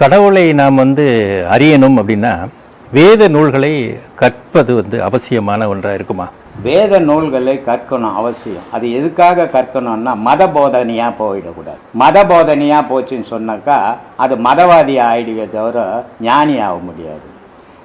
கடவுளை நாம் வந்து அறியணும் அப்படின்னா வேத நூல்களை கற்பது வந்து அவசியமான ஒன்றாக இருக்குமா? வேத நூல்களை கற்கணும் அவசியம். அது எதுக்காக கற்கணும்னா மத போதனையா போயிடக்கூடாது. மத போதனையா போச்சுன்னு சொன்னாக்கா அது மதவாதி ஆயிடுவே தவிர ஞானி ஆக முடியாது.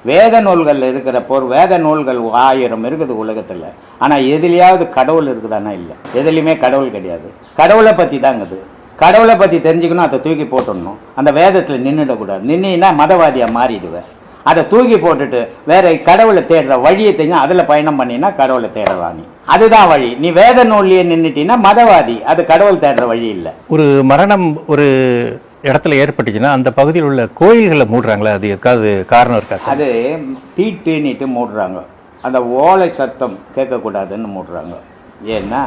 வேத நூல்கள் இருக்கிற போர் வேத நூல்கள் ஆயிரம் இருக்குது உலகத்தில். ஆனால் எதுலேயாவது கடவுள் இருக்குதானா இல்லை? எதுலையுமே கடவுள் கிடையாது. கடவுளை பற்றி தாங்குது கடவுளை பற்றி தெரிஞ்சுக்கணும் அதை தூக்கி போட்டுடணும். அந்த வேதத்தில் நின்றுடக்கூடாது நின்னா மதவாதியாக மாறிடுவேன் அதை தூக்கி போட்டுட்டு வேற கடவுளை தேடுற வழியை தெரிஞ்சா அதில் பயணம் பண்ணினா கடவுளை தேடலாம் நீ அதுதான் வழி. நீ வேத நூல்லையே நின்றுட்டீங்கன்னா மதவாதி. அது கடவுள் தேடுற வழி இல்லை. ஒரு மரணம் ஒரு இடத்துல ஏற்பட்டுச்சுன்னா அந்த பகுதியில் உள்ள கோயில்களை மூடுறாங்களே அது எதுக்காவது காரணம் இருக்கா அது தீட்டுன்னுட்டு மூடுறாங்க. அந்த ஓலை சத்தம் கேட்கக்கூடாதுன்னு மூடுறாங்க. ஏன்னா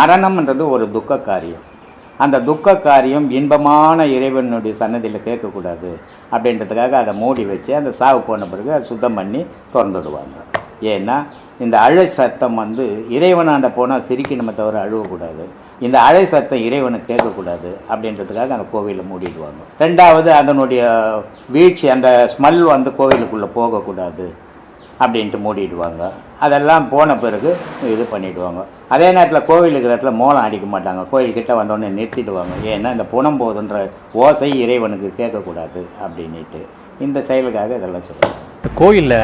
மரணம்ன்றது ஒரு துக்க காரியம் அந்த துக்க காரியம் இன்பமான இறைவனுடைய சன்னதியில் கேட்கக்கூடாது அப்படின்றதுக்காக அதை மூடி வச்சு அந்த சாவு போன பிறகு அதை சுத்தம் பண்ணி திறந்துடுவாங்க. ஏன்னா இந்த அழை சத்தம் வந்து இறைவனாண்ட போனால் சிரிக்கணுமே தவிர அழுவக்கூடாது. இந்த அழை சத்தம் இறைவனுக்கு கேட்கக்கூடாது அப்படின்றதுக்காக அந்த கோவிலை மூடிடுவாங்க. ரெண்டாவது அதனுடைய வீழ்ச்சி அந்த ஸ்மெல் வந்து கோவிலுக்குள்ளே போகக்கூடாது. அப்படின்ட்டு மூடிடுவாங்க. அதெல்லாம் போன பிறகு இது பண்ணிடுவாங்க. அதே நேரத்தில் கோவில் இருக்கிற இடத்துல மோளம் அடிக்க மாட்டாங்க. கோயில்கிட்ட வந்தோடனே நிறுத்திடுவாங்க. ஏன்னா இந்த புனம் போதுன்ற ஓசை இறைவனுக்கு கேட்கக்கூடாது அப்படின்ட்டு இந்த செயலுக்காக இதெல்லாம் செய்யலாம் இந்த கோயிலில்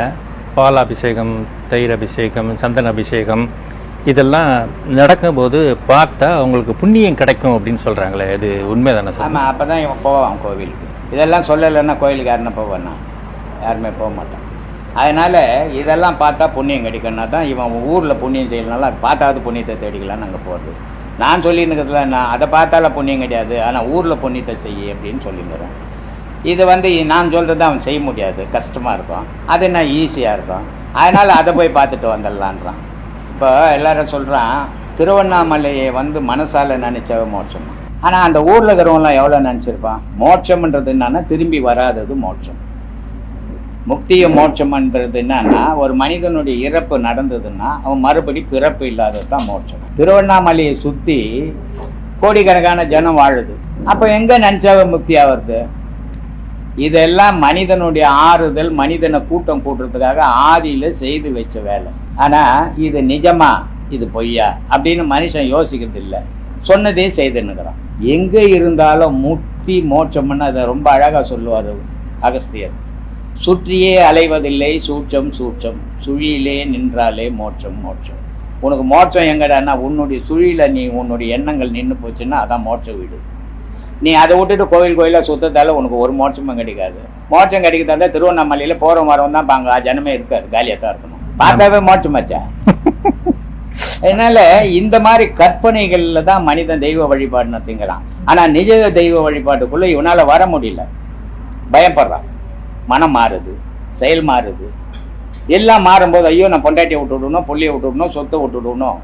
பால் அபிஷேகம் தயிர் அபிஷேகம் சந்தன அபிஷேகம் இதெல்லாம் நடக்கும்போது பார்த்தா அவங்களுக்கு புண்ணியம் கிடைக்கும் அப்படின்னு சொல்கிறாங்களே இது உண்மைதானே சார்? ஆமாம் அப்போ தான் இவன் போவான் கோவிலுக்கு. இதெல்லாம் சொல்லலைன்னா கோயிலுக்கு யாருன்னா போவானா யாருமே போக மாட்டான் அதனால் இதெல்லாம் பார்த்தா புண்ணியம் கிடைக்கணும்னா தான் இவன் ஊரில் புண்ணியம் செய்யலனால அது பார்த்தாவது புண்ணியத்தை தேடிக்கலாம்னு அங்கே போகிறது நான் சொல்லியிருக்கிறதுல நான் அதை பார்த்தால புண்ணியம் கிடையாது. ஆனால் ஊரில் புண்ணியத்தை செய்ய அப்படின்னு சொல்லிங்கிறேன் இது வந்து நான் சொல்கிறது அவன் செய்ய முடியாது. கஷ்டமாக இருக்கும் அது என்ன ஈஸியாக இருக்கும் அதனால் அதை போய் பார்த்துட்டு வந்துடலான்றான். இப்போ எல்லாரும் சொல்கிறான் திருவண்ணாமலையை வந்து மனசால் நினைச்சவ மோட்சம் ஆனால் அந்த ஊரில் இருக்கிறவங்களாம் எவ்வளோ நினச்சிருப்பான்? மோட்சம்ன்றது என்னன்னா திரும்பி வராதது மோட்சம். முக்தியும் மோட்சம்ன்றது என்னன்னா ஒரு மனிதனுடைய இறப்பு நடந்ததுன்னா அவன் மறுபடி பிறப்பு இல்லாதது தான் மோட்சம். திருவண்ணாமலையை சுற்றி கோடிக்கணக்கான ஜனம் வாழுது. அப்போ எங்கே நினச்சாவ முக்தி ஆகிறது இதெல்லாம் மனிதனுடைய ஆறுதல் மனிதனை கூட்டம் கூட்டுறதுக்காக ஆதியில் செய்து வச்ச வேலை. ஆனால் இது நிஜமா இது பொய்யா? அப்படின்னு மனுஷன் யோசிக்கிறது இல்லை. சொன்னதே செய்துன்னுக்கிறான். எங்கே இருந்தாலும் முக்தி மோட்சம்னு அதை ரொம்ப அழகாக சொல்லுவார் அகஸ்தியர். சுற்றியே அலைவதில்லை சூட்சம் சூட்சம். சுழியிலே நின்றாலே மோட்சம் மோட்சம். உனக்கு மோட்சம் எங்கடான்னா உன்னுடைய சுழியில நீ உன்னுடைய எண்ணங்கள் நின்று போச்சுன்னா அதான் மோட்ச வீடு. நீ அதை விட்டுட்டு கோவில் கோயிலாக சுத்தத்தால உனக்கு ஒரு மோட்சமும் கிடைக்காது. மோட்சம் கிடைக்கிறதா திருவண்ணாமலையில போற வரவன் தான் பாங்க. ஜனமே இருக்காது. காலியாக தான் இருக்கணும். பார்த்தாவே மோட்சம் மச்சா அதனால இந்த மாதிரி கற்பனைகள்ல தான் மனிதன் தெய்வ வழிபாடுன்னு திங்கிறான் ஆனா நிஜ தெய்வ வழிபாட்டுக்குள்ள இவனால வர முடியல. பயப்படுறான். மனம் மாறுது செயல் மாறுது. எல்லாம் மாறும்போது ஐயோ நான் பொண்டாட்டியை விட்டு விடணும் புள்ளியை விட்டு விடணும் சொத்தை விட்டு விடணும்.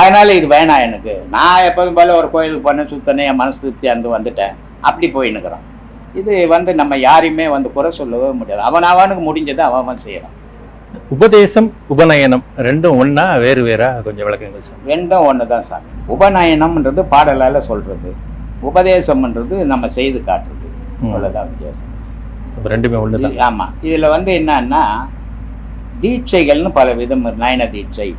அதனால இது வேணாம் எனக்கு. நான் எப்போதும் போல ஒரு கோயிலுக்கு போனேன் சுத்தனே என் மனசு திருப்தி அந்த வந்துட்டேன். அப்படி போயின்னுக்குறான். இது வந்து நம்ம யாரையுமே வந்து குறை சொல்லவே முடியாது. அவன் அவனுக்கு முடிஞ்சதை அவன் அவன் செய்யறான். உபதேசம் உபநயனம் ரெண்டும் ஒன்றா வேறு வேறா? கொஞ்சம் விளக்குங்கள் சார் ரெண்டும் ஒன்று தான் சாமி உபநயனம்ன்றது பாடலால சொல்றது. உபதேசம்ன்றது நம்ம செய்து காட்டுறது. அவ்வளோதான் வித்தியாசம். ரெண்டுமே ஒன்று தான் இது- ஆமா. இதுல வந்து என்னன்னா தீட்சைகள்னு பல விதம். நயன தீட்சை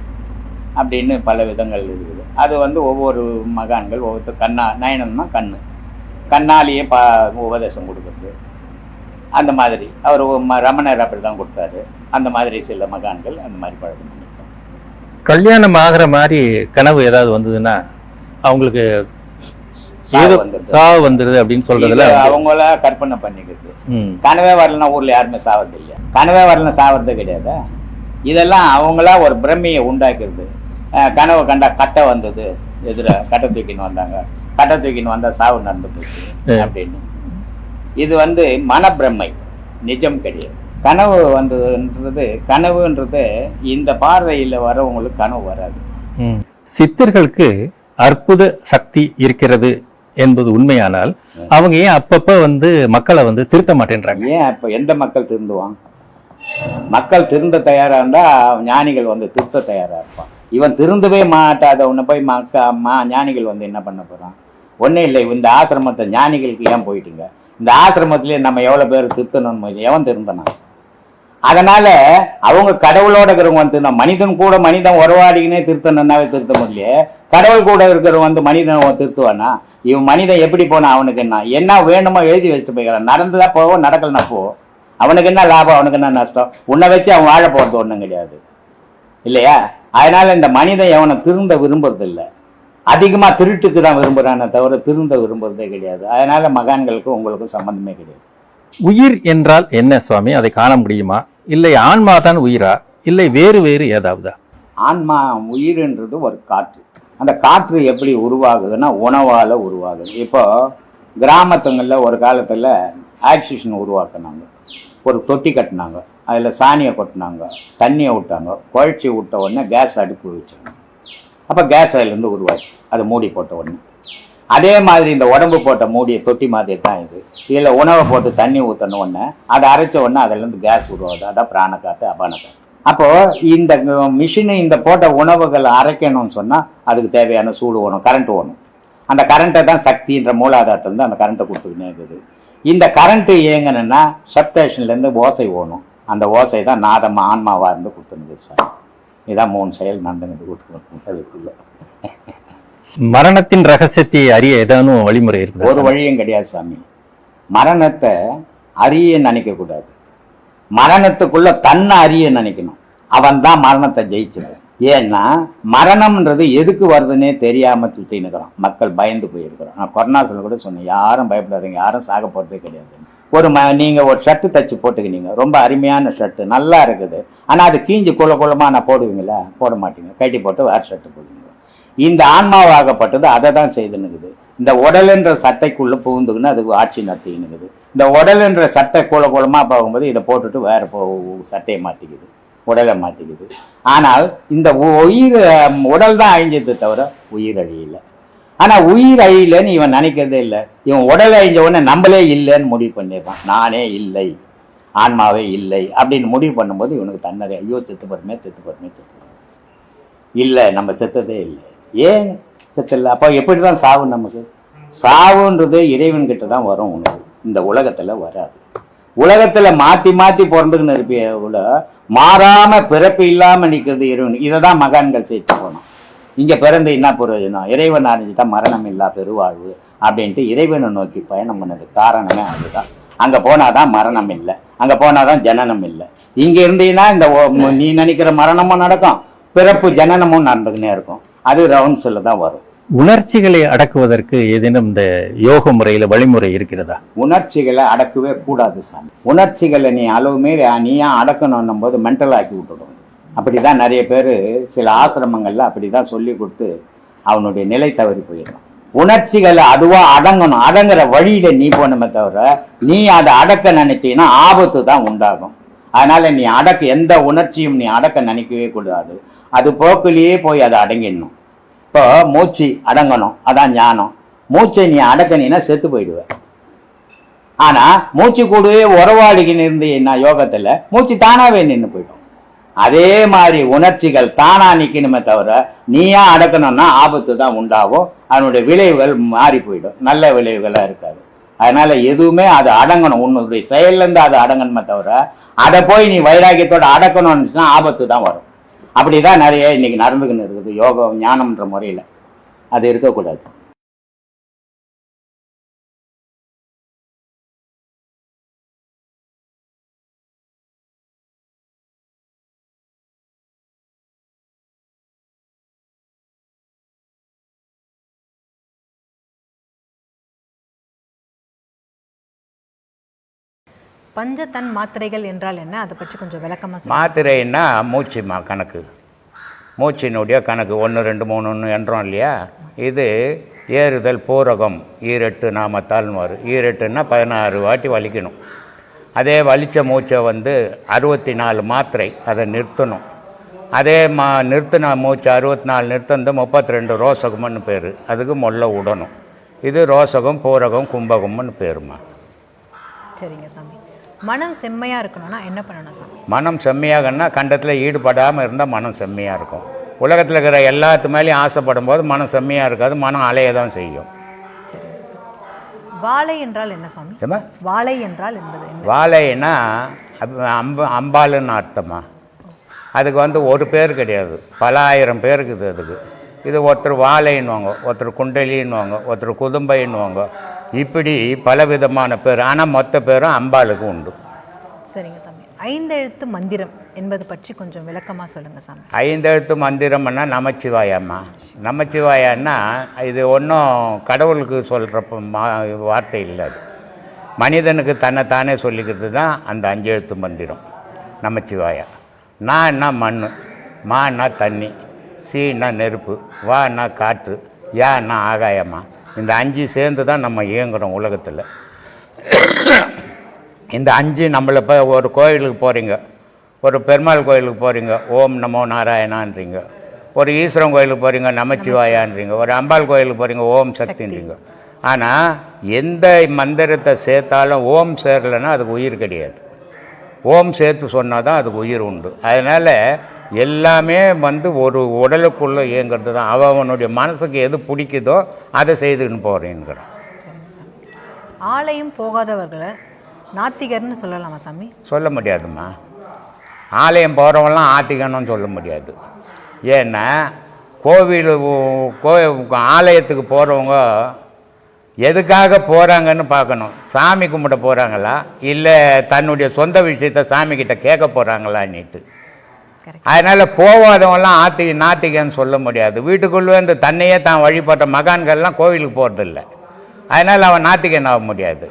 அப்படின்னு பல விதங்கள் இருக்குது. அது வந்து ஒவ்வொரு மகான்கள் ஒவ்வொருத்தர் கண்ணா நயனம்னா கண்ணு. கண்ணாலேயே பா உபதேசம் கொடுக்குறது. அந்த மாதிரி. அவர் ரமணர் அப்படி தான் கொடுத்தாரு. அந்த மாதிரி சில மகான்கள் அந்த மாதிரி பழக்கம் பண்ணிருக்காங்க. கல்யாணம் ஆகிற மாதிரி கனவு ஏதாவது வந்ததுன்னா அவங்களுக்கு ஏதோ. சாவு வந்துடுது அப்படின்னு சொல்றதுல அவங்கள கற்பனை பண்ணிக்கிறது கனவே வரலன்னா ஊர்ல யாருமே சாவது இல்லையா கனவே வரலன்னா சாவறதே கிடையாதா? இதெல்லாம் அவங்களா ஒரு பிரமையை உண்டாக்குறது. கனவு கண்டா கட்டை வந்தது எதிர கட்டை தூக்கின்னு வந்தாங்க. கட்டை தூக்கின்னு வந்தா சாவு நடந்து போச்சு. அப்படின்னு. இது வந்து மனப்பிரமை. நிஜம் கிடையாது. கனவு வந்ததுன்றது கனவுன்றது இந்த பார்வையில் வரவங்களுக்கு கனவு வராது. சித்தர்களுக்கு அற்புத சக்தி இருக்கிறது என்பது உண்மையானால் அவங்க ஏன் அப்பப்ப வந்து மக்களை வந்து திருத்த மாட்டேன்றாங்க? ஏன் இப்போ எந்த மக்கள் திருந்துவான் மக்கள் திருந்த தயாரா இருந்தா ஞானிகள் வந்து திருத்த தயாரா இருப்பான் இவன் திருந்தவே மாட்டாத உன்னை போய் மக்க மா ஞானிகள் வந்து என்ன பண்ண போறான்? ஒன்றும் இல்லை இந்த ஆசிரமத்தை ஞானிகளுக்கு ஏன் போயிட்டீங்க? இந்த ஆசிரமத்திலே நம்ம எவ்வளோ பேர் திருத்தணும் எவன் திருந்தனா? அதனால அவங்க கடவுளோட இருக்கிறவங்க வந்து மனிதன் கூட மனிதன் உறவாடிக்கினே திருத்தணும்னாவே திருத்த முடியல கடவுள் கூட இருக்கிறவங்க வந்து மனிதன் திருத்துவானா? இவன் மனிதன் எப்படி போனா அவனுக்கு என்ன? என்ன வேணுமோ எழுதி வச்சுட்டு போய்க்கிறான். நடந்துதான் போவோம் நடக்கலனா போ. அவனுக்கு என்ன லாபம் அவனுக்கு என்ன நஷ்டம்? உன்னை வச்சு அவன் வாழ போறது ஒன்றும் கிடையாது. இல்லையா? அதனால இந்த மனிதன் எவனை திருந்த விரும்புறது இல்லை அதிகமா திருட்டுக்கு தான் விரும்புறானே தவிர திருந்த விரும்புறதே கிடையாது. அதனால மகான்களுக்கும் உங்களுக்கும் சம்பந்தமே கிடையாது. உயிர் என்றால் என்ன சுவாமி? அதை காண முடியுமா? இல்லை ஆன்மா தான் உயிரா? இல்லை வேறு வேறு ஏதாவதா? ஆன்மா உயிர்ன்றது ஒரு காற்று. அந்த காற்று எப்படி உருவாகுதுன்னா உணவால் உருவாகுது. இப்போ கிராமத்துங்களில் ஒரு காலத்தில் ஆக்சிஜன் உருவாக்குனாங்க. ஒரு தொட்டி கட்டினாங்க. அதில் சாணியை கொட்டினாங்க. தண்ணியை விட்டாங்க குழச்சி விட்ட உடனே கேஸ் அடுப்பு வச்சாங்க அப்போ கேஸ் அதுலேருந்து உருவாச்சு. அதை மூடி போட்ட உடனே. அதே மாதிரி இந்த உடம்பு போட்ட மூடிய தொட்டி மாதிரி தான் இது. இதில் உணவை போட்டு தண்ணி ஊற்றின உடனே அதை அரைச்ச உடனே அதுலேருந்து கேஸ் உருவாகுது. அதான் பிராணக்காத்து அபான அப்போ இந்த மிஷினு இந்த போட்ட உணவுகளை அரைக்கணும்னு சொன்னா அதுக்கு தேவையான சூடு வேணும் கரண்ட் வேணும் அந்த கரண்ட்டை தான் சக்தின்ற மூலாதாரத்துலேருந்து அந்த கரண்ட்டை கொடுத்துக்கினே இருக்குது இந்த கரண்ட்டு இயங்கணும்னா சப்டேஷன்லேருந்து ஓசை ஓணும். அந்த ஓசை தான் நாதம் ஆன்மாவாக இருந்து கொடுத்துருந்தது சார். இதான் மூணு செயல் நடந்துனது கொடுத்துருக்குள்ள மரணத்தின் ரகசியத்தை அறிய ஏதானும் வழிமுறை இருக்குதா ஒரு வழியும் கிடையாது சாமி. மரணத்தை அறிய நினைக்க கூடாது மரணத்துக்குள்ள தன்னை அறிய நினைக்கணும். அவன் தான் மரணத்தை ஜெயிச்சவன் ஏன்னா மரணம்ன்றது எதுக்கு வருதுன்னே தெரியாம சுற்றி நிற்கிறான் மக்கள் பயந்து போயிருக்கிறோம் நான் கொரோனாசில் கூட சொன்னேன் யாரும் பயப்படாதீங்க யாரும் சாக போறதே கிடையாது. ஒரு ம நீங்க ஒரு ஷர்ட்டு தச்சு போட்டுக்கினீங்க. ரொம்ப அருமையான ஷர்ட்டு நல்லா இருக்குது. ஆனா அது கீஞ்சு குல குலமாக நான் போடுவீங்களா? போட மாட்டீங்க. கட்டி போட்டு வேறு ஷர்ட்டு போடுவீங்க. இந்த ஆன்மாவாகப்பட்டது அதை தான் செய்துன்னுக்குது. இந்த உடல் என்ற சட்டைக்குள்ள புகுந்துக்குன்னு அது ஆட்சி நடத்தினுக்குது இந்த உடல் என்ற சட்டை கோல கோலமாக போகும்போது இதை போட்டுட்டு வேற போ சட்டையை மாத்திக்குது உடலை மாத்திக்குது. ஆனால் இந்த உ- உயிர் உடல் தான் அழிஞ்சது தவிர உயிர் அழியலை ஆனா உயிர் அழியலன்னு இவன் நினைக்கிறதே இல்லை. இவன் உடல் அழிஞ்ச உடனே நம்மளே இல்லைன்னு முடிவு பண்ணிடுறான். நானே இல்லை ஆன்மாவே இல்லை அப்படின்னு முடிவு பண்ணும்போது இவனுக்கு தன்னறி ஐயோ செத்து போறமே செத்து போறமே செத்து போறமே. இல்லை நம்ம செத்ததே இல்லை. ஏன் செத்தல அப்போ எப்படி தான் சாவு நமக்கு? சாவுன்றது இறைவன்கிட்ட தான் வரும் உனக்கு இந்த உலகத்தில் வராது. உலகத்தில் மாற்றி மாற்றி பிறந்துக்கின்னு இருப்பிய கூட மாறாமல் பிறப்பு இல்லாமல் நிற்கிறது இறைவன். இதை தான் மகான்கள் செய்து போனோம். இங்கே பிறந்து என்ன பிரயோஜனம்? இறைவன் அடைஞ்சிட்டா மரணம் இல்லா பெருவாழ்வு அப்படின்ட்டு இறைவனை நோக்கி பயணம் பண்ணது காரணமே அதுதான். அங்கே போனால் தான் மரணம் இல்லை. அங்கே போனால் தான் ஜனனம் இல்லை. இங்கே இருந்தீங்கன்னா இந்த நீ நினைக்கிற மரணமும் நடக்கும். பிறப்பு ஜனனமும் நடந்துக்கினே இருக்கும். அது ரவுண்ட்ஸில் தான் வரும். உணர்ச்சிகளை அடக்குவதற்கு ஏதேனும் இந்த யோக முறையில வழிமுறை இருக்கிறதா? உணர்ச்சிகளை அடக்கவே கூடாது சாமி. உணர்ச்சிகளை நீ அளவு மீறி நீயா அடக்கணும் போது மென்டல் ஆக்கி விட்டுடும். அப்படிதான் நிறைய பேர் சில ஆசிரமங்கள்ல அப்படிதான் சொல்லி கொடுத்து அவனுடைய நிலை தவறி போயிடும். உணர்ச்சிகளை அதுவா அடங்கணும். அடங்குற வழியில நீ போனமே தவிர நீ அதை அடக்க நினைச்சீங்கன்னா ஆபத்து தான் உண்டாகும். அதனால நீ அடக்க எந்த உணர்ச்சியும் நீ அடக்க நினைக்கவே கூடாது. அது போக்குலேயே போய் அதை அடங்கிடணும். இப்போ மூச்சு அடங்கணும். அதான் ஞானம். மூச்சை நீ அடக்கணினா செத்து போயிடுவேன் ஆனால் மூச்சு கூடவே உறவாடிக்கின்னு இருந்தீங்கன்னா யோகத்தில் மூச்சு தானாகவே நின்று போயிடும். அதே மாதிரி உணர்ச்சிகள் தானாக நிற்கணுமே தவிர நீயா அடக்கணும்னா ஆபத்து தான் உண்டாகும். அதனுடைய விளைவுகள் மாறி போயிடும். நல்ல விளைவுகளாக இருக்காது. அதனால் எதுவுமே அது அடங்கணும். உன்னுடைய செயல்ல இருந்து அது அடங்கணுமே தவிர அதை போய் நீ வைராக்கியத்தோடு அடக்கணும்னு ஆபத்து தான் வரும். அப்படிதான் நிறைய இன்னைக்கு நடந்துக்கின்னு இருக்குது. யோகம் ஞானம்ன்ற முறையில். அது இருக்கக்கூடாது. பஞ்சதன் மாத்திரைகள் என்றால் என்ன? அதை பற்றி கொஞ்சம் விளக்கமா சொல்லுங்க. மாத்திரைன்னா மூச்சு மா கணக்கு. மூச்சினுடைய கணக்கு. ஒன்று ரெண்டு மூணுன்னு என்றோம் இல்லையா? இது ஏறுதல் பூரகம் ஈரெட்டு நாமத்தால்னு வரும். ஈரெட்டுன்னா பதினாறு வாட்டி வலிக்கணும். அதே வலிச்ச மூச்சை வந்து அறுபத்தி நாலு மாத்திரை அதை நிறுத்தணும். அதே மா நிறுத்தின மூச்சு அறுபத்தி நாலு நிறுத்தந்து முப்பத்தி ரெண்டு ரோசகம்னு பேர். அதுக்கு மொல்ல விடணும் இது ரோசகம் பூரகம் கும்பகம்னு பேருமா? சரிங்க சாமி. மனம் செம்மையா இருக்கணும்னா என்ன பண்ணணும் சாமி? மனம் செம்மையாகன்னா கண்டத்தில் ஈடுபடாமல் இருந்தால் மனம் செம்மையாக இருக்கும். உலகத்தில் இருக்கிற எல்லாத்து மேலேயும் ஆசைப்படும் போது மனம் செம்மையாக இருக்காது மனம் அலைய தான் செய்யும். வாழை என்றால் என்ன சாமி? வாழை என்றால் என்பது அப்- அம்ப அம்பாளுன்னு அர்த்தமா? அதுக்கு வந்து ஒரு பேர் கிடையாது. பல ஆயிரம் பேர் இருக்குது அதுக்கு. இது ஒருத்தர் வாழைன்னுவாங்க ஒருத்தர் குண்டலின்னுவாங்க ஒருத்தர் குதும்பைன்னுவாங்க இப்படி பலவிதமான பேர் ஆனால் மொத்த பேரும் அம்பாளுக்கு உண்டு. சரிங்க சாமி. ஐந்தெழுத்து மந்திரம் என்பது பற்றி கொஞ்சம் விளக்கமா சொல்லுங்க சாமி. ஐந்தெழுத்து மந்திரம்னா நமச்சிவாயம்மா. நமச்சிவாயன்னா இது ஒன்றும் கடவுளுக்கு சொல்கிற மா வார்த்தை இல்லை அது. மனிதனுக்கு தன்னைத்தானே சொல்லிக்கிறது தான் அந்த அஞ்செழுத்து மந்திரம் நமச்சிவாயா. நான்னா மண் மான்னா தண்ணி சீன்னா நெருப்பு வான்னா காற்று யான்னா ஆகாயமா. இந்த அஞ்சு சேர்ந்து தான் நம்ம இயங்குறோம் உலகத்தில். இந்த அஞ்சு நம்மளை இப்போ ஒரு கோயிலுக்கு போகிறீங்க ஒரு பெருமாள் கோயிலுக்கு போகிறீங்க ஓம் நமோ நாராயணான்றீங்க. ஒரு ஈஸ்வரன் கோயிலுக்கு போகிறீங்க நமச்சிவாயான்றீங்க. ஒரு அம்பாள் கோயிலுக்கு போகிறீங்க ஓம் சக்தின்றீங்க. ஆனால் எந்த மந்திரத்தை சேர்த்தாலும் ஓம் சேரலைன்னா அதுக்கு உயிர் கிடையாது. ஓம் சேர்த்து சொன்னால் தான் அதுக்கு உயிர் உண்டு. அதனால் எல்லாமே வந்து ஒரு உடலுக்குள்ளே இயங்கிறது தான் அவன் அவனுடைய மனசுக்கு எது பிடிக்குதோ அதை செய்துன்னு போகிறேங்கிறான் ஆலயம் போகாதவர்களை நாத்திகர்னு சொல்லலாமா சாமி? சொல்ல முடியாதும்மா. ஆலயம் போகிறவங்களாம் ஆத்திகனும் சொல்ல முடியாது. ஏன்னா கோவில் கோ ஆலயத்துக்கு போகிறவங்க எதுக்காக போகிறாங்கன்னு பார்க்கணும். சாமி கும்பிட போகிறாங்களா இல்லை தன்னுடைய சொந்த விஷயத்த சாமிக்கிட்ட கேட்க போகிறாங்களான்னுட்டு அதனால் போகாதவெல்லாம் ஆத்தி நாத்திகன்னு சொல்ல முடியாது. வீட்டுக்குள்ளே இருந்து தன்னையே தான் வழிபட்ட மகான்கள்லாம் கோவிலுக்கு போகிறதில்ல அதனால் அவன் நாத்திகன் ஆக முடியாது.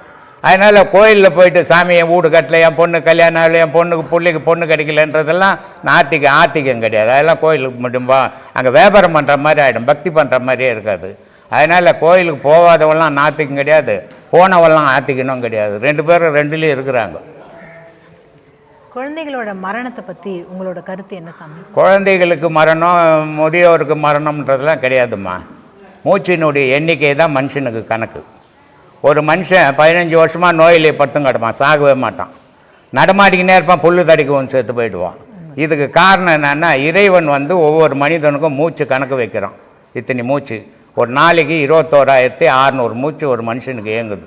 அதனால் கோயிலில் போயிட்டு சாமி என் வீடு கட்டல என் பொண்ணு கல்யாணம் ஆகலை என் பொண்ணுக்கு பிள்ளைக்கு பொண்ணு கிடைக்கலன்றதெல்லாம் நாத்திக ஆத்திகம் கிடையாது. அதெல்லாம் கோயிலுக்கு மட்டும் அங்கே வியாபாரம் பண்ணுற மாதிரி ஆகிடும் பக்தி பண்ணுற மாதிரியே இருக்காது. அதனால் கோயிலுக்கு போகாதவெல்லாம் நாத்திகம் கிடையாது. போனவெல்லாம் ஆத்திக்கணும் கிடையாது. ரெண்டு பேரும் ரெண்டுலேயும் இருக்கிறாங்க. குழந்தைகளோட மரணத்தை பற்றி உங்களோட கருத்து என்ன சாமி? குழந்தைகளுக்கு மரணம் முதியோருக்கு மரணம்ன்றதெல்லாம் கிடையாதும்மா. மூச்சினுடைய எண்ணிக்கை தான் மனுஷனுக்கு கணக்கு. ஒரு மனுஷன் பதினஞ்சு வருஷமாக நோயிலே பட்டும் கிடப்பான் சாகவே மாட்டான். நடமாடிக்கினே இருப்பான் புல்லு தடிக்கவும் சேர்த்து போயிடுவான். இதுக்கு காரணம் என்னென்னா இறைவன் வந்து ஒவ்வொரு மனிதனுக்கும் மூச்சு கணக்கு வைக்கிறான். இத்தனை மூச்சு. ஒரு நாளைக்கு இருபத்தோராயிரத்தி அறநூறு மூச்சு ஒரு மனுஷனுக்கு இயங்குது.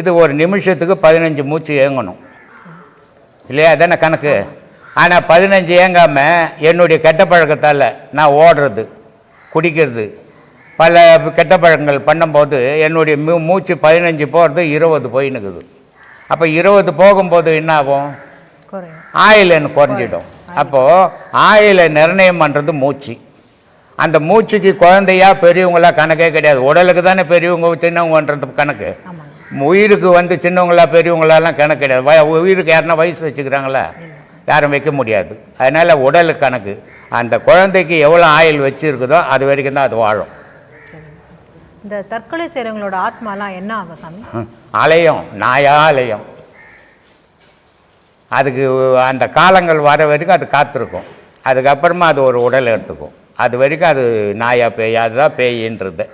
இது ஒரு நிமிஷத்துக்கு பதினஞ்சு மூச்சு இயங்கணும். இல்லையா? அதானே கணக்கு? ஆனால் பதினஞ்சு ஏங்காமல் என்னுடைய கெட்ட பழக்கத்தால் நான் ஓடுறது குடிக்கிறது. பல கெட்ட பழக்கங்கள் பண்ணும்போது என்னுடைய மூ மூச்சு பதினஞ்சு போகிறது இருபது போயின்னுக்குது. அப்போ இருபது போகும்போது என்ன ஆகும் ஆயில் எனக்கு குறைஞ்சிடும். அப்போது ஆயிலை. நிர்ணயம் பண்ணுறது மூச்சு. அந்த மூச்சுக்கு குழந்தையா பெரியவங்களா கணக்கே கிடையாது. உடலுக்கு தானே பெரியவங்க சின்னவங்கன்றது கணக்கு. உயிருக்கு வந்து சின்னவங்களா பெரியவங்களாலாம் கணக்கு கிடையாது. வய உயிருக்கு யாருன்னா வயசு வச்சுக்கிறாங்களா? யாரும் வைக்க முடியாது. அதனால் உடல் கணக்கு அந்த குழந்தைக்கு எவ்வளோ ஆயில் வச்சுருக்குதோ அது வரைக்கும் தான் அது வாழும். இந்த தற்கொலை செய்கிறவங்களோட ஆத்மாலாம் என்ன ஆகும் சாமி? அலையும் நாயா அலையும். அதுக்கு அந்த காலங்கள் வர வரைக்கும் அது காத்திருக்கும். அதுக்கப்புறமா அது ஒரு உடல் எடுத்துக்கும். அது வரைக்கும் அது நாயா பேயா அதுதான் பேயின்றது.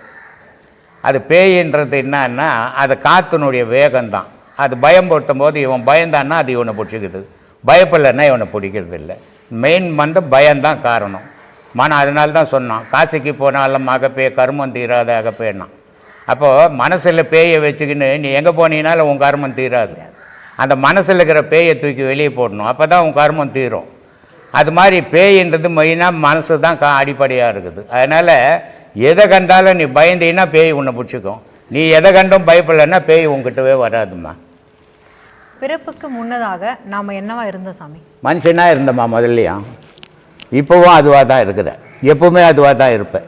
அது பேயின்றது என்னன்னா அது காத்தினுடைய வேகம்தான். அது பயம்படுத்தும் போது இவன் பயந்தான்னா அது இவனை பிடிச்சிக்குது. பயப்படலைன்னா இவனை பிடிக்கிறது இல்லை மெயின் வந்து பயம்தான் காரணம். மன அதனால தான் சொன்னான். காசிக்கு போனாலும் அகப்பே கருமம் தீராத அகப்பேன்னா அப்போது மனசில் பேயை வச்சுக்கின்னு நீ எங்கே போனீங்கனாலும் உன் கர்மம் தீராது. அந்த மனசில் இருக்கிற பேயை தூக்கி வெளியே போடணும். அப்போ தான் உன் கர்மம் தீரும். அது மாதிரி பேயின்றது மெயினாக மனசு தான் கா அடிப்படையாக இருக்குது. அதனால் எதை கண்டாலும் நீ பயந்தீன்னா பேய் உன்னை பிடிச்சிக்கும். நீ எதை கண்டும் பயப்படலைன்னா பேய் உன்கிட்டவே வராதும்மா. பிறப்புக்கு முன்னதாக நாம என்னவா இருந்தோம் சாமி? மனுஷனாக இருந்தம்மா முதல்லையும். இப்போவும் அதுவாக தான் இருக்கிற எப்பவுமே அதுவாக தான் இருப்பேன்.